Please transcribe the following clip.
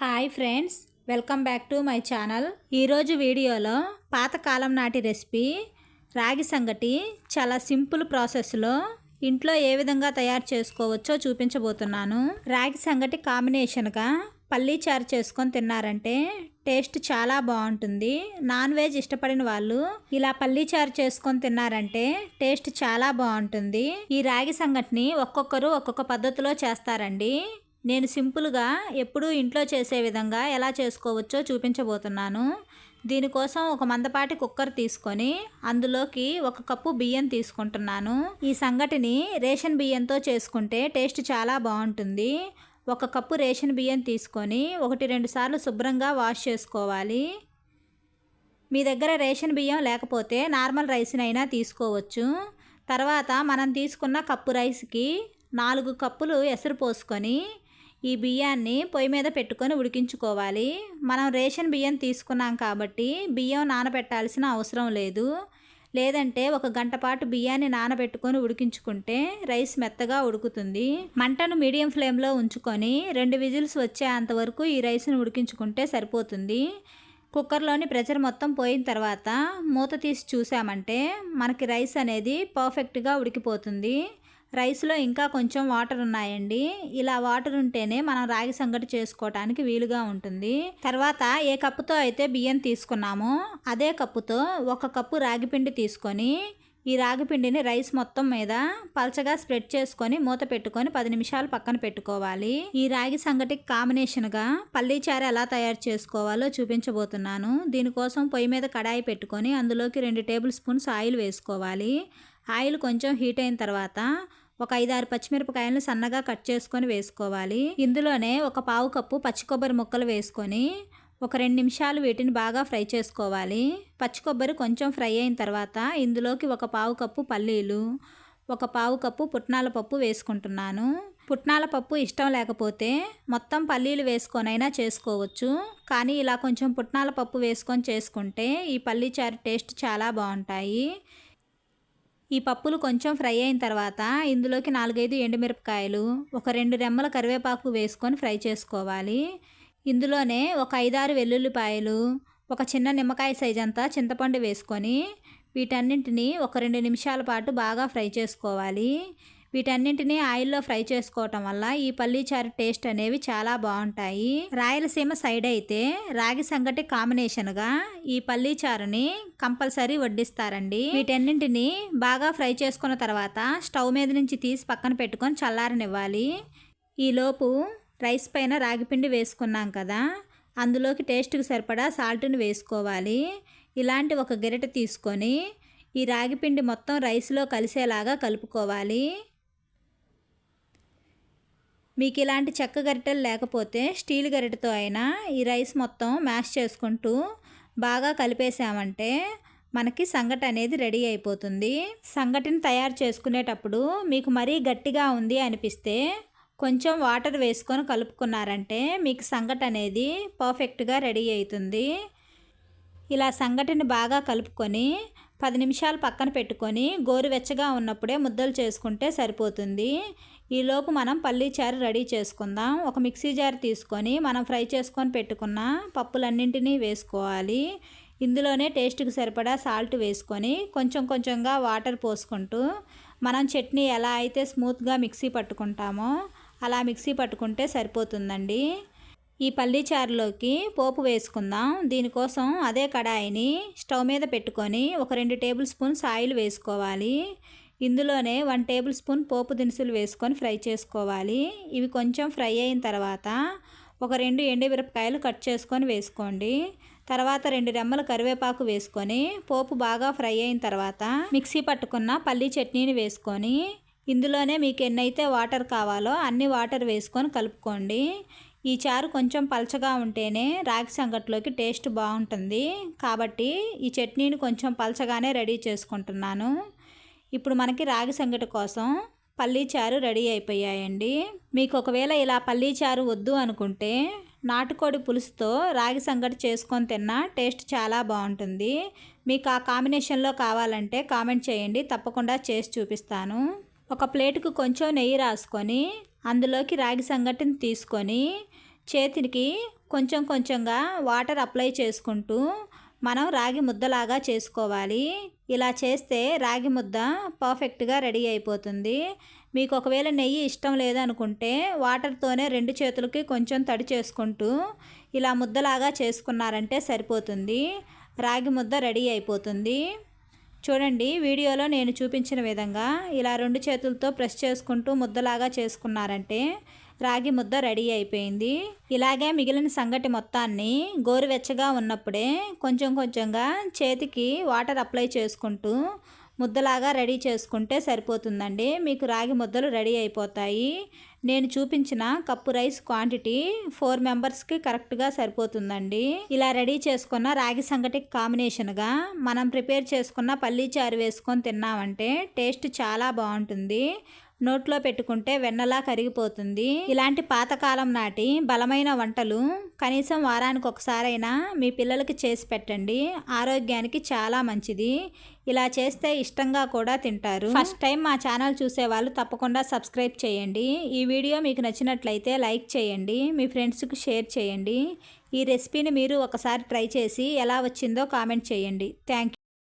Hi friends welcome back to my channel. ఈరోజు వీడియోలో పాతకాలం నాటి రెసిపీ రాగి సంగటి చాలా సింపుల్ ప్రాసెస్లో ఇంట్లో ఏ విధంగా తయారు చేసుకోవచ్చో చూపించబోతున్నాను. రాగి సంగటి కాంబినేషన్గా పల్లీ చారు చేసుకొని తిన్నారంటే టేస్ట్ చాలా బాగుంటుంది. నాన్ వెజ్ ఇష్టపడిన వాళ్ళు ఇలా పల్లీ చారు చేసుకొని తిన్నారంటే టేస్ట్ చాలా బాగుంటుంది. ఈ రాగి సంగటిని ఒక్కొక్కరు ఒక్కొక్క పద్ధతిలో చేస్తారండి. నేను సింపుల్గా ఎప్పుడూ ఇంట్లో చేసే విధంగా ఎలా చేసుకోవచ్చో చూపించబోతున్నాను. దీనికోసం ఒక మందపాటి కుక్కర్ తీసుకొని అందులోకి ఒక కప్పు బియ్యం తీసుకుంటున్నాను. ఈ సంగటిని రేషన్ బియ్యంతో చేసుకుంటే టేస్ట్ చాలా బాగుంటుంది. ఒక కప్పు రేషన్ బియ్యం తీసుకొని ఒకటి రెండు సార్లు శుభ్రంగా వాష్ చేసుకోవాలి. మీ దగ్గర రేషన్ బియ్యం లేకపోతే నార్మల్ రైస్నైనా తీసుకోవచ్చు. తర్వాత మనం తీసుకున్న కప్పు రైస్కి నాలుగు కప్పులు ఎసరు పోసుకొని ఈ బియ్యాన్ని పొయ్యి మీద పెట్టుకొని ఉడికించుకోవాలి. మనం రేషన్ బియ్యం తీసుకున్నాం కాబట్టి బియ్యం నానబెట్టాల్సిన అవసరం లేదు. లేదంటే ఒక గంట పాటు బియ్యాన్ని నానబెట్టుకొని ఉడికించుకుంటే రైస్ మెత్తగా ఉడుకుతుంది. మంటను మీడియం ఫ్లేమ్లో ఉంచుకొని రెండు విజిల్స్ వచ్చేంత వరకు ఈ రైస్ను ఉడికించుకుంటే సరిపోతుంది. కుక్కర్లోని ప్రెషర్ మొత్తం పోయిన తర్వాత మూత తీసి చూసామంటే మనకి రైస్ అనేది పర్ఫెక్ట్గా ఉడికిపోతుంది. రైస్లో ఇంకా కొంచెం వాటర్ ఉన్నాయండి. ఇలా వాటర్ ఉంటేనే మనం రాగి సంగటి చేసుకోవటానికి వీలుగా ఉంటుంది. తర్వాత ఏ కప్పుతో అయితే బియ్యం తీసుకున్నామో అదే కప్పుతో ఒక కప్పు రాగిపిండి తీసుకొని ఈ రాగి పిండిని రైస్ మొత్తం మీద పలచగా స్ప్రెడ్ చేసుకొని మూత పెట్టుకొని పది నిమిషాలు పక్కన పెట్టుకోవాలి. ఈ రాగి సంగటికి కాంబినేషన్గా పల్లీచార ఎలా తయారు చేసుకోవాలో చూపించబోతున్నాను. దీనికోసం పొయ్యి మీద కడాయి పెట్టుకొని అందులోకి రెండు టేబుల్ స్పూన్స్ ఆయిల్ వేసుకోవాలి. ఆయిల్ కొంచెం హీట్ అయిన తర్వాత ఒక ఐదారు పచ్చిమిరపకాయలను సన్నగా కట్ చేసుకొని వేసుకోవాలి. ఇందులోనే ఒక పావు కప్పు పచ్చి కొబ్బరి ముక్కలు వేసుకొని ఒక రెండు నిమిషాలు వీటిని బాగా ఫ్రై చేసుకోవాలి. పచ్చి కొబ్బరి కొంచెం ఫ్రై అయిన తర్వాత ఇందులోకి ఒక పావు కప్పు పల్లీలు ఒక పావు కప్పు పుట్నాల పప్పు వేసుకుంటున్నాను. పుట్నాల పప్పు ఇష్టం లేకపోతే మొత్తం పల్లీలు వేసుకొనైనా చేసుకోవచ్చు. కానీ ఇలా కొంచెం పుట్నాల పప్పు వేసుకొని చేసుకుంటే ఈ పల్లీ చారు టేస్ట్ చాలా బాగుంటాయి. ఈ పప్పులు కొంచెం ఫ్రై అయిన తర్వాత ఇందులోకి నాలుగైదు ఎండుమిరపకాయలు ఒక రెండు రెమ్మల కరివేపాకు వేసుకొని ఫ్రై చేసుకోవాలి. ఇందులోనే ఒక ఐదారు వెల్లుల్లిపాయలు ఒక చిన్న నిమ్మకాయ సైజ్ అంతా చింతపండు వేసుకొని వీటన్నింటినీ ఒక రెండు నిమిషాల పాటు బాగా ఫ్రై చేసుకోవాలి. వీటన్నింటినీ ఆయిల్లో ఫ్రై చేసుకోవటం వల్ల ఈ పల్లీచారు టేస్ట్ అనేవి చాలా బాగుంటాయి. రాయలసీమ సైడ్ అయితే రాగి సంగటి కాంబినేషన్గా ఈ పల్లీచారుని కంపల్సరీ వడ్డిస్తారండి. వీటన్నింటిని బాగా ఫ్రై చేసుకున్న తర్వాత స్టవ్ మీద నుంచి తీసి పక్కన పెట్టుకొని చల్లారనివ్వాలి. ఈలోపు రైస్ పైన రాగిపిండి వేసుకున్నాం కదా అందులోకి టేస్ట్కి సరిపడా సాల్ట్ని వేసుకోవాలి. ఇలాంటి ఒక గరిటె తీసుకొని ఈ రాగిపిండి మొత్తం రైస్లో కలిసేలాగా కలుపుకోవాలి. మీకు ఇలాంటి చెక్క గరిటెలు లేకపోతే స్టీల్ గరిటెతో అయినా ఈ రైస్ మొత్తం మ్యాష్ చేసుకుంటూ బాగా కలిపేసామంటే మనకి సంగటి అనేది రెడీ అయిపోతుంది. సంగటిని తయారు చేసుకునేటప్పుడు మీకు మరీ గట్టిగా ఉంది అనిపిస్తే కొంచెం వాటర్ వేసుకొని కలుపుకున్నారంటే మీకు సంగటి అనేది పర్ఫెక్ట్గా రెడీ అవుతుంది ఇలా సంగటిని బాగా కలుపుకొని పది నిమిషాలు పక్కన పెట్టుకొని గోరువెచ్చగా ఉన్నప్పుడే ముద్దలు చేసుకుంటే సరిపోతుంది. ఈలోపు మనం పల్లీ చారు రెడీ చేసుకుందాం. ఒక మిక్సీ జార్ తీసుకొని మనం ఫ్రై చేసుకొని పెట్టుకున్న పప్పులన్నింటినీ వేసుకోవాలి. ఇందులోనే టేస్ట్కి సరిపడా సాల్ట్ వేసుకొని కొంచెం కొంచెంగా వాటర్ పోసుకుంటూ మనం చట్నీ ఎలా అయితే స్మూత్గా మిక్సీ పట్టుకుంటామో అలా మిక్సీ పట్టుకుంటే సరిపోతుందండి. ఈ పల్లీ చారులోకి పోపు వేసుకుందాం. దీనికోసం అదే కడాయిని స్టవ్ మీద పెట్టుకొని ఒక రెండు టేబుల్ స్పూన్స్ ఆయిల్ వేసుకోవాలి. ఇందులోనే వన్ టేబుల్ స్పూన్ పోపు దినుసులు వేసుకొని ఫ్రై చేసుకోవాలి. ఇవి కొంచెం ఫ్రై అయిన తర్వాత ఒక రెండు ఎండుమిరపకాయలు కట్ చేసుకొని వేసుకోండి. తర్వాత రెండు రెమ్మల కరివేపాకు వేసుకొని పోపు బాగా ఫ్రై అయిన తర్వాత మిక్సీ పట్టుకున్న పల్లీ చట్నీని వేసుకొని ఇందులోనే మీకు ఎన్నైతే వాటర్ కావాలో అన్ని వాటర్ వేసుకొని కలుపుకోండి. ఈ చారు కొంచెం పలచగా ఉంటేనే రాగి సంగట్లోకి టేస్ట్ బాగుంటుంది. కాబట్టి ఈ చట్నీని కొంచెం పలచగానే రెడీ చేసుకుంటున్నాను. ఇప్పుడు మనకి రాగి సంగటి కోసం పల్లీ చారు రెడీ అయిపోయాయండి. మీకు ఒకవేళ ఇలా పల్లీ చారు వద్దు అనుకుంటే నాటుకోడి పులుసుతో రాగి సంగటి చేసుకొని తిన్నా టేస్ట్ చాలా బాగుంటుంది. మీకు ఆ కాంబినేషన్లో కావాలంటే కామెంట్ చేయండి తప్పకుండా చేసి చూపిస్తాను. ఒక ప్లేటుకు కొంచెం నెయ్యి రాసుకొని అందులోకి రాగి సంగటిని తీసుకొని చేతికి కొంచెం కొంచెంగా వాటర్ అప్లై చేసుకుంటూ మనం రాగి ముద్దలాగా చేసుకోవాలి. ఇలా చేస్తే రాగి ముద్ద పర్ఫెక్ట్గా రెడీ అయిపోతుంది. మీకు ఒకవేళ నెయ్యి ఇష్టం లేదనుకుంటే వాటర్తోనే రెండు చేతులకి కొంచెం తడి చేసుకుంటూ ఇలా ముద్దలాగా చేసుకున్నారంటే సరిపోతుంది. రాగి ముద్ద రెడీ అయిపోతుంది. చూడండి వీడియోలో నేను చూపించిన విధంగా ఇలా రెండు చేతులతో ప్రెస్ చేసుకుంటూ ముద్దలాగా చేసుకున్నారంటే రాగి ముద్ద రెడీ అయిపోయింది. ఇలాగే మిగిలిన సంగటి మొత్తాన్ని గోరువెచ్చగా ఉన్నప్పుడే కొంచెం కొంచెంగా చేతికి వాటర్ అప్లై చేసుకుంటూ ముద్దలాగా రెడీ చేసుకుంటే సరిపోతుందండి. మీకు రాగి ముద్దలు రెడీ అయిపోతాయి. నేను చూపించిన కప్పు రైస్ క్వాంటిటీ ఫోర్ మెంబర్స్కి కరెక్ట్గా సరిపోతుందండి. ఇలా రెడీ చేసుకున్న రాగి సంగటికి కాంబినేషన్గా మనం ప్రిపేర్ చేసుకున్న పల్లీ చారు వేసుకొని తిన్నామంటే టేస్ట్ చాలా బాగుంటుంది. నోట్లో పెట్టుకుంటే వెన్నలా కరిగిపోతుంది. ఇలాంటి పాతకాలం నాటి బలమైన వంటలు కనీసం వారానికి ఒకసారైనా మీ పిల్లలకి చేసి పెట్టండి. ఆరోగ్యానికి చాలా మంచిది. ఇలా చేస్తే ఇష్టంగా కూడా తింటారు. ఫస్ట్ టైం మా ఛానల్ చూసే వాళ్ళు తప్పకుండా సబ్స్క్రైబ్ చేయండి. ఈ వీడియో మీకు నచ్చినట్లయితే లైక్ చేయండి. మీ ఫ్రెండ్స్కి షేర్ చేయండి. ఈ రెసిపీని మీరు ఒకసారి ట్రై చేసి ఎలా వచ్చిందో కామెంట్ చేయండి. థ్యాంక్